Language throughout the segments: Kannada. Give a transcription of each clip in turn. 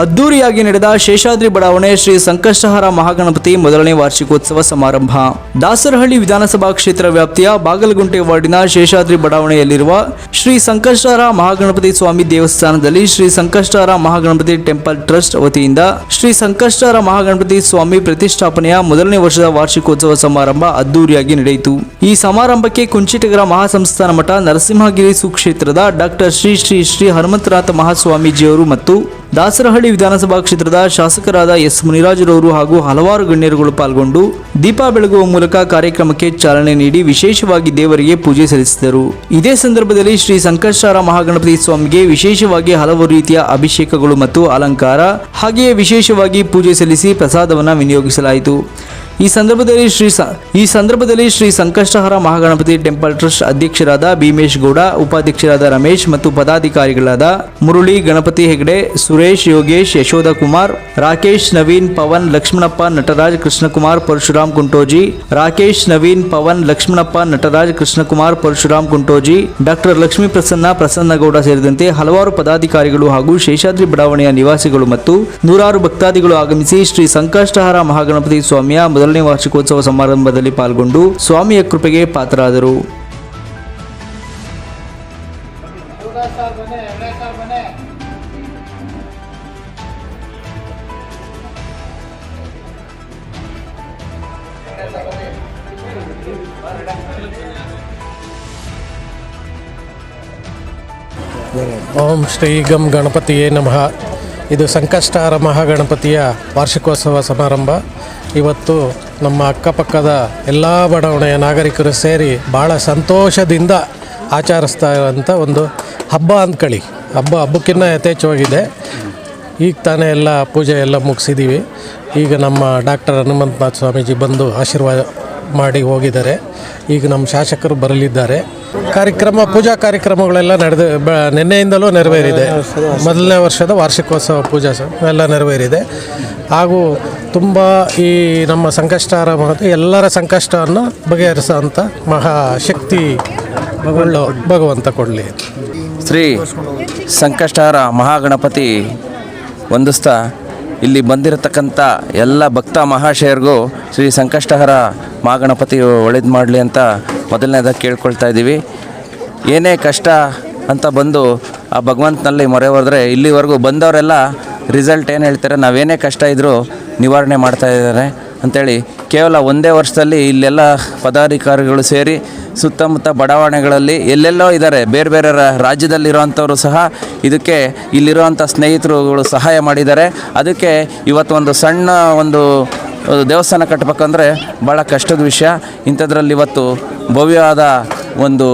ಅದ್ದೂರಿಯಾಗಿ ನಡೆದ ಶೇಷಾದ್ರಿ ಬಡಾವಣೆ ಶ್ರೀ ಸಂಕಷ್ಟಹಾರ ಮಹಾಗಣಪತಿ ಮೊದಲನೇ ವಾರ್ಷಿಕೋತ್ಸವ ಸಮಾರಂಭ. ದಾಸರಹಳ್ಳಿ ವಿಧಾನಸಭಾ ಕ್ಷೇತ್ರ ವ್ಯಾಪ್ತಿಯ ಬಾಗಲಗುಂಟೆ ವಾರ್ಡಿನ ಶೇಷಾದ್ರಿ ಬಡಾವಣೆಯಲ್ಲಿರುವ ಶ್ರೀ ಸಂಕಷ್ಟಹಾರ ಮಹಾಗಣಪತಿ ಸ್ವಾಮಿ ದೇವಸ್ಥಾನದಲ್ಲಿ ಶ್ರೀ ಸಂಕಷ್ಟಹಾರ ಮಹಾಗಣಪತಿ ಟೆಂಪಲ್ ಟ್ರಸ್ಟ್ ವತಿಯಿಂದ ಶ್ರೀ ಸಂಕಷ್ಟಹಾರ ಮಹಾಗಣಪತಿ ಸ್ವಾಮಿ ಪ್ರತಿಷ್ಠಾಪನೆಯ ಮೊದಲನೇ ವರ್ಷದ ವಾರ್ಷಿಕೋತ್ಸವ ಸಮಾರಂಭ ಅದ್ದೂರಿಯಾಗಿ ನಡೆಯಿತು. ಈ ಸಮಾರಂಭಕ್ಕೆ ಕುಂಚಿಟಗರ ಮಹಾಸಂಸ್ಥಾನ ಮಠ ನರಸಿಂಹಗಿರಿ ಸುಕ್ಷೇತ್ರದ ಡಾಕ್ಟರ್ ಶ್ರೀ ಶ್ರೀ ಶ್ರೀ ಹನುಮಂತನಾಥ ಮಹಾಸ್ವಾಮೀಜಿಯವರು ಮತ್ತು ದಾಸರಹಳ್ಳಿ ವಿಧಾನಸಭಾ ಕ್ಷೇತ್ರದ ಶಾಸಕರಾದ ಎಸ್ ಮುನಿರಾಜರವರು ಹಾಗೂ ಹಲವಾರು ಗಣ್ಯರುಗಳು ಪಾಲ್ಗೊಂಡು ದೀಪ ಬೆಳಗುವ ಮೂಲಕ ಕಾರ್ಯಕ್ರಮಕ್ಕೆ ಚಾಲನೆ ನೀಡಿ ವಿಶೇಷವಾಗಿ ದೇವರಿಗೆ ಪೂಜೆ ಸಲ್ಲಿಸಿದರು. ಇದೇ ಸಂದರ್ಭದಲ್ಲಿ ಶ್ರೀ ಸಂಕಷ್ಟಾರ ಮಹಾಗಣಪತಿ ಸ್ವಾಮಿಗೆ ವಿಶೇಷವಾಗಿ ಹಲವು ರೀತಿಯ ಅಭಿಷೇಕಗಳು ಮತ್ತು ಅಲಂಕಾರ, ಹಾಗೆಯೇ ವಿಶೇಷವಾಗಿ ಪೂಜೆ ಸಲ್ಲಿಸಿ ಪ್ರಸಾದವನ್ನು ವಿನಿಯೋಗಿಸಲಾಯಿತು. ಈ ಸಂದರ್ಭದಲ್ಲಿ ಶ್ರೀ ಈ ಸಂದರ್ಭದಲ್ಲಿ ಶ್ರೀ ಸಂಕಷ್ಟಹರ ಮಹಾಗಣಪತಿ ಟೆಂಪಲ್ ಟ್ರಸ್ಟ್ ಅಧ್ಯಕ್ಷರಾದ ಭೀಮೇಶ್ ಗೌಡ, ಉಪಾಧ್ಯಕ್ಷರಾದ ರಮೇಶ್ ಮತ್ತು ಪದಾಧಿಕಾರಿಗಳಾದ ಮುರುಳಿ, ಗಣಪತಿ ಹೆಗ್ಡೆ, ಸುರೇಶ್, ಯೋಗೇಶ್ ಯಶೋಧ ಕುಮಾರ್ ರಾಕೇಶ್, ನವೀನ್, ಪವನ್, ಲಕ್ಷ್ಮಣಪ್ಪ, ನಟರಾಜ್, ಕೃಷ್ಣಕುಮಾರ್, ಪರಶುರಾಮ್ ಕುಂಟೋಜಿ, ರಾಕೇಶ್, ನವೀನ್, ಪವನ್, ಲಕ್ಷ್ಮಣಪ್ಪ, ನಟರಾಜ್, ಕೃಷ್ಣಕುಮಾರ್, ಪರಶುರಾಮ್ ಕುಂಟೋಜಿ, ಡಾಕ್ಟರ್ ಲಕ್ಷ್ಮೀ ಪ್ರಸನ್ನ, ಪ್ರಸನ್ನಗೌಡ ಸೇರಿದಂತೆ ಹಲವಾರು ಪದಾಧಿಕಾರಿಗಳು ಹಾಗೂ ಶೇಷಾದ್ರಿ ಬಡಾವಣೆಯ ನಿವಾಸಿಗಳು ಮತ್ತು ನೂರಾರು ಭಕ್ತಾದಿಗಳು ಆಗಮಿಸಿ ಶ್ರೀ ಸಂಕಷ್ಟಹಾರ ಮಹಾಗಣಪತಿ ಸ್ವಾಮಿಯ ಮೊದಲನೇ ವಾರ್ಷಿಕೋತ್ಸವ ಸಮಾರಂಭದಲ್ಲಿ ಪಾಲ್ಗೊಂಡು ಸ್ವಾಮಿಯ ಕೃಪೆಗೆ ಪಾತ್ರರಾದರು. ಓಂ ಶ್ರೀ ಗಂ ಗಣಪತಿಯೇ ನಮಃ. ಇದು ಸಂಕಷ್ಟಹಾರ ಮಹಾಗಣಪತಿಯ ವಾರ್ಷಿಕೋತ್ಸವ ಸಮಾರಂಭ. ಇವತ್ತು ನಮ್ಮ ಅಕ್ಕಪಕ್ಕದ ಎಲ್ಲ ಬಡಾವಣೆಯ ನಾಗರಿಕರು ಸೇರಿ ಭಾಳ ಸಂತೋಷದಿಂದ ಆಚರಿಸ್ತಾ ಇರುವಂಥ ಒಂದು ಹಬ್ಬ ಅಂದ್ಕಳಿ. ಹಬ್ಬ ಹಬ್ಬಕ್ಕಿಂತ ಯಥೇಚ್ಛವಾಗಿದೆ. ಈಗ ತಾನೇ ಎಲ್ಲ ಪೂಜೆ ಎಲ್ಲ ಮುಗಿಸಿದ್ದೀವಿ ಈಗ ನಮ್ಮ ಡಾಕ್ಟರ್ ಹನುಮಂತನಾಥ್ ಸ್ವಾಮೀಜಿ ಬಂದು ಆಶೀರ್ವಾದ ಮಾಡಿ ಹೋಗಿದ್ದಾರೆ. ಈಗ ನಮ್ಮ ಶಾಸಕರು ಬರಲಿದ್ದಾರೆ. ಕಾರ್ಯಕ್ರಮ ಪೂಜಾ ಕಾರ್ಯಕ್ರಮಗಳೆಲ್ಲ ನಡೆದ ಬ ನಿನ್ನೆಯಿಂದಲೂ ನೆರವೇರಿದೆ. ಮೊದಲನೇ ವರ್ಷದ ವಾರ್ಷಿಕೋತ್ಸವ ಪೂಜಾ ಎಲ್ಲ ನೆರವೇರಿದೆ. ಹಾಗೂ ತುಂಬ ಈ ನಮ್ಮ ಸಂಕಷ್ಟಾರ ಆರಾಮಾಗುತ್ತೆ ಎಲ್ಲರ ಸಂಕಷ್ಟವನ್ನು ಬಗೆಹರಿಸೋಂಥ ಮಹಾಶಕ್ತಿ ಒಳ್ಳೆ ಭಗವಂತ ಕೊಡಲಿ. ಶ್ರೀ ಸಂಕಷ್ಟಹಾರ ಮಹಾಗಣಪತಿ ವಂದಿಸ್ತಾ ಇಲ್ಲಿ ಬಂದಿರತಕ್ಕಂಥ ಎಲ್ಲ ಭಕ್ತ ಮಹಾಶಯರಿಗೂ ಶ್ರೀ ಸಂಕಷ್ಟಹರ ಮಹಾಗಣಪತಿ ಒಳ್ಳೇದು ಮಾಡಲಿ ಅಂತ ಮೊದಲನೇದಾಗಿ ಕೇಳ್ಕೊಳ್ತಾ ಇದ್ದೀವಿ. ಏನೇ ಕಷ್ಟ ಅಂತ ಬಂದು ಆ ಭಗವಂತನಲ್ಲಿ ಮೊರೆ ಹೋದ್ರೆ ಇಲ್ಲಿವರೆಗೂ ಬಂದವರೆಲ್ಲ ರಿಸಲ್ಟ್ ಏನು ಹೇಳ್ತಾರೆ? ನಾವೇನೇ ಕಷ್ಟ ಇದ್ದರೂ ನಿವಾರಣೆ ಮಾಡ್ತಾ ಇದ್ದಾರೆ ಅಂಥೇಳಿ ಕೇವಲ ಒಂದೇ ವರ್ಷದಲ್ಲಿ ಇಲ್ಲೆಲ್ಲ ಪದಾಧಿಕಾರಿಗಳು ಸೇರಿ ಸುತ್ತಮುತ್ತ ಬಡಾವಣೆಗಳಲ್ಲಿ ಎಲ್ಲೆಲ್ಲೋ ಇದ್ದಾರೆ. ಬೇರೆ ಬೇರೆ ರಾಜ್ಯದಲ್ಲಿರುವಂಥವರು ಸಹ ಇದಕ್ಕೆ ಇಲ್ಲಿರುವಂಥ ಸ್ನೇಹಿತರುಗಳು ಸಹಾಯ ಮಾಡಿದ್ದಾರೆ. ಅದಕ್ಕೆ ಇವತ್ತು ಒಂದು ಸಣ್ಣ ಒಂದು ದೇವಸ್ಥಾನ ಕಟ್ಟಬೇಕಂದ್ರೆ ಭಾಳ ಕಷ್ಟದ ವಿಷಯ. ಇಂಥದ್ರಲ್ಲಿ ಇವತ್ತು ಭವ್ಯವಾದ ಒಂದು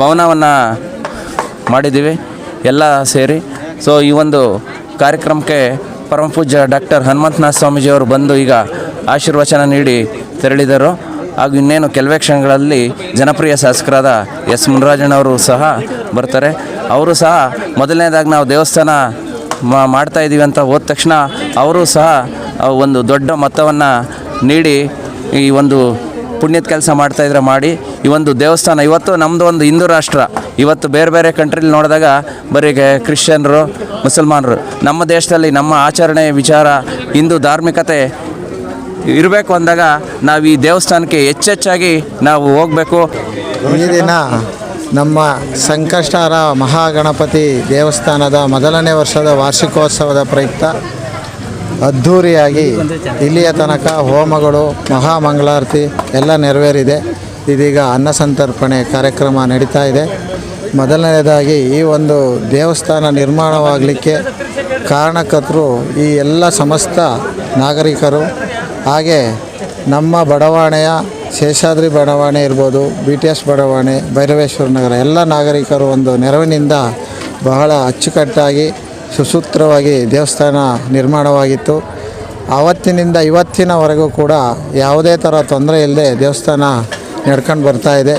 ಭವನವನ್ನು ಮಾಡಿದ್ದೀವಿ ಎಲ್ಲ ಸೇರಿ. ಸೊ ಈ ಒಂದು ಕಾರ್ಯಕ್ರಮಕ್ಕೆ ಪರಮ ಪೂಜ್ಯ ಡಾಕ್ಟರ್ ಹನುಮಂತನಾಥ ಸ್ವಾಮೀಜಿಯವರು ಬಂದು ಈಗ ಆಶೀರ್ವಚನ ನೀಡಿ ತೆರಳಿದರು. ಹಾಗೂ ಇನ್ನೇನು ಕೆಲವೇ ಕ್ಷಣಗಳಲ್ಲಿ ಜನಪ್ರಿಯ ಶಾಸಕರಾದ ಎಸ್ ಮುನರಾಜಣ್ಣವರು ಸಹ ಬರ್ತಾರೆ. ಅವರು ಸಹ ಮೊದಲನೇದಾಗಿ ನಾವು ದೇವಸ್ಥಾನ ಮಾಡ್ತಾ ಇದ್ದೀವಿ ಅಂತ ಹೋದ ತಕ್ಷಣ ಅವರು ಸಹ ಒಂದು ದೊಡ್ಡ ಮೊತ್ತವನ್ನು ನೀಡಿ ಈ ಒಂದು ಪುಣ್ಯದ ಕೆಲಸ ಮಾಡ್ತಾ ಇದ್ರೆ ಮಾಡಿ ಈ ಒಂದು ದೇವಸ್ಥಾನ, ಇವತ್ತು ನಮ್ಮದು ಒಂದು ಹಿಂದೂ ರಾಷ್ಟ್ರ. ಇವತ್ತು ಬೇರೆ ಬೇರೆ ಕಂಟ್ರಿಲಿ ನೋಡಿದಾಗ ಬರೀ ಕ್ರಿಶ್ಚಿಯನ್ರು, ಮುಸಲ್ಮಾನರು. ನಮ್ಮ ದೇಶದಲ್ಲಿ ನಮ್ಮ ಆಚರಣೆ ವಿಚಾರ, ಹಿಂದೂ ಧಾರ್ಮಿಕತೆ ಇರಬೇಕು ಅಂದಾಗ ನಾವು ಈ ದೇವಸ್ಥಾನಕ್ಕೆ ಹೆಚ್ಚೆಚ್ಚಾಗಿ ನಾವು ಹೋಗಬೇಕು. ಈ ದಿನ ನಮ್ಮ ಸಂಕಷ್ಟಾರ ಮಹಾಗಣಪತಿ ದೇವಸ್ಥಾನದ ಮೊದಲನೇ ವರ್ಷದ ವಾರ್ಷಿಕೋತ್ಸವದ ಪ್ರಯುಕ್ತ ಅದ್ಧೂರಿಯಾಗಿ ಇಲ್ಲಿಯ ತನಕ ಹೋಮಗಳು, ಮಹಾಮಂಗಳಾರತಿ ಎಲ್ಲ ನೆರವೇರಿದೆ. ಇದೀಗ ಅನ್ನ ಸಂತರ್ಪಣೆ ಕಾರ್ಯಕ್ರಮ ನಡೀತಾ ಇದೆ. ಮೊದಲನೆಯದಾಗಿ ಈ ಒಂದು ದೇವಸ್ಥಾನ ನಿರ್ಮಾಣವಾಗಲಿಕ್ಕೆ ಕಾರಣಕರ್ತರು ಈ ಎಲ್ಲ ಸಮಸ್ತ ನಾಗರಿಕರು, ಹಾಗೆ ನಮ್ಮ ಬಡಾವಣೆಯ ಶೇಷಾದ್ರಿ ಬಡಾವಣೆ ಇರ್ಬೋದು ಬಿ ಟಿ ಎಸ್ ಬಡಾವಣೆ, ಭೈರವೇಶ್ವರ ನಗರ, ಎಲ್ಲ ನಾಗರಿಕರು ಒಂದು ನೆರವಿನಿಂದ ಬಹಳ ಅಚ್ಚುಕಟ್ಟಾಗಿ ಸುಸೂತ್ರವಾಗಿ ದೇವಸ್ಥಾನ ನಿರ್ಮಾಣವಾಗಿತ್ತು. ಆವತ್ತಿನಿಂದ ಇವತ್ತಿನವರೆಗೂ ಕೂಡ ಯಾವುದೇ ಥರ ತೊಂದರೆ ಇಲ್ಲದೆ ದೇವಸ್ಥಾನ ನಡ್ಕೊಂಡು ಬರ್ತಾ ಇದೆ.